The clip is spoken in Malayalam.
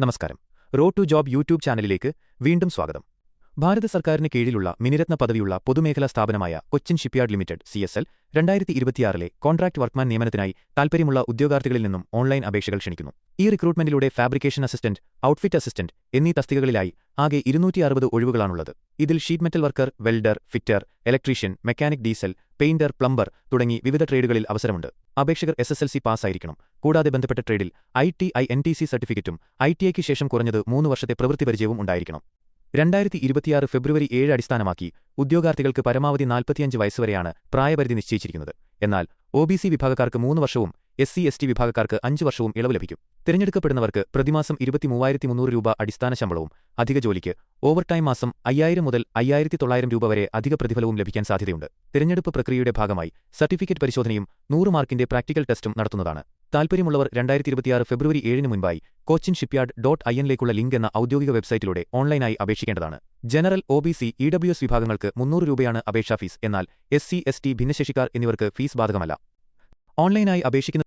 നമസ്കാരം. റോ ടു ജോബ് യൂട്യൂബ് ചാനലിലേക്ക് വീണ്ടും സ്വാഗതം. ഭാരത സർക്കാരിന് കീഴിലുള്ള മിനിരത്ന പദവിയുള്ള പൊതുമേഖലാ സ്ഥാപനമായ Cochin shipyard limited C S L രണ്ടായിരത്തി ഇരുപത്തിയാറിലെ കോൺട്രാക്ട് വർക്ക്മാൻ നിയമനത്തിനായി താൽപ്പര്യമുള്ള ഉദ്യോഗാർത്ഥികളിൽ നിന്നും ഓൺലൈൻ അപേക്ഷകൾ ക്ഷണിക്കുന്നു. ഈ റിക്രൂട്ട്മെന്റിലൂടെ ഫാബ്രിക്കേഷൻ അസിസ്റ്റന്റ് ഔട്ട്ഫിറ്റ് അസിസ്റ്റന്റ് എന്നീ തസ്തികകളിലായി ആകെ ഇരുന്നൂറ്റി അറുപത് ഒഴിവുകളാണുള്ളത്. ഇതിൽ sheet metal worker welder fitter electrician mechanic diesel painter plumber തുടങ്ങി വിവിധ ട്രേഡുകളിൽ അവസരമുണ്ട്. അപേക്ഷകർ എസ് എസ് എൽ സി പാസ്സായിരിക്കണം. കൂടാതെ ബന്ധപ്പെട്ട ട്രേഡിൽ I T I N T C സർട്ടിഫിക്കറ്റും ഐ ടി ഐക്ക് ശേഷം കുറഞ്ഞത് മൂന്ന് വർഷത്തെ പ്രവൃത്തി പരിചയവും ഉണ്ടായിരിക്കണം. രണ്ടായിരത്തി ഇരുപത്തിയാറ് ഫെബ്രുവരി ഏഴ് അടിസ്ഥാനമാക്കി ഉദ്യോഗാർത്ഥികൾക്ക് പരമാവധി നാൽപ്പത്തിയഞ്ച് വയസ്സുവരെയാണ് പ്രായപരിധി നിശ്ചയിച്ചിരിക്കുന്നത്. എന്നാൽ ഒ ബി സി വിഭാഗക്കാർക്ക് മൂന്ന് വർഷവും എസ് സി എസ് ടി വിഭാഗക്കാർക്ക് അഞ്ച് വർഷവും ഇളവ് ലഭിക്കും. തിരഞ്ഞെടുക്കപ്പെടുന്നവർക്ക് പ്രതിമാസം ഇരുപത്തിമൂവായിരത്തി മുന്നൂറ് രൂപ അടിസ്ഥാന ശമ്പളവും അധിക ജോലിക്ക് ഓവർടൈം മാസം അയ്യായിരം മുതൽ അയ്യായിരത്തി തൊള്ളായിരം രൂപ വരെ അധിക പ്രതിഫലവും ലഭിക്കാൻ സാധ്യതയുണ്ട്. തിരഞ്ഞെടുപ്പ് പ്രക്രിയയുടെ ഭാഗമായി സർട്ടിഫിക്കറ്റ് പരിശോധനയും നൂറ് മാർക്കിന്റെ പ്രാക്ടിക്കൽ ടെസ്റ്റും നടത്തുന്നതാണ്. താൽപ്പര്യമുള്ളവർ രണ്ടായിരത്തി ഇരുപത്തിയാറ് ഫെബ്രുവരി ഏഴിന് മുൻപായി Cochin shipyard dot I link എന്ന ഔദ്യോഗിക വെബ്സൈറ്റിലൂടെ ഓൺലൈനായി അപേക്ഷിക്കേണ്ടതാണ്. General O B C E W S വിഭാഗങ്ങൾക്ക് മുന്നൂറ് രൂപയാണ് അപേക്ഷാ ഫീസ് എന്നാൽ എസ് സി എസ് ടി ഭിന്നശേഷിക്കാർ എന്നിവർക്ക് ഫീസ് ബാധകമല്ല. ഓൺലൈനായി അപേക്ഷിക്കുന്ന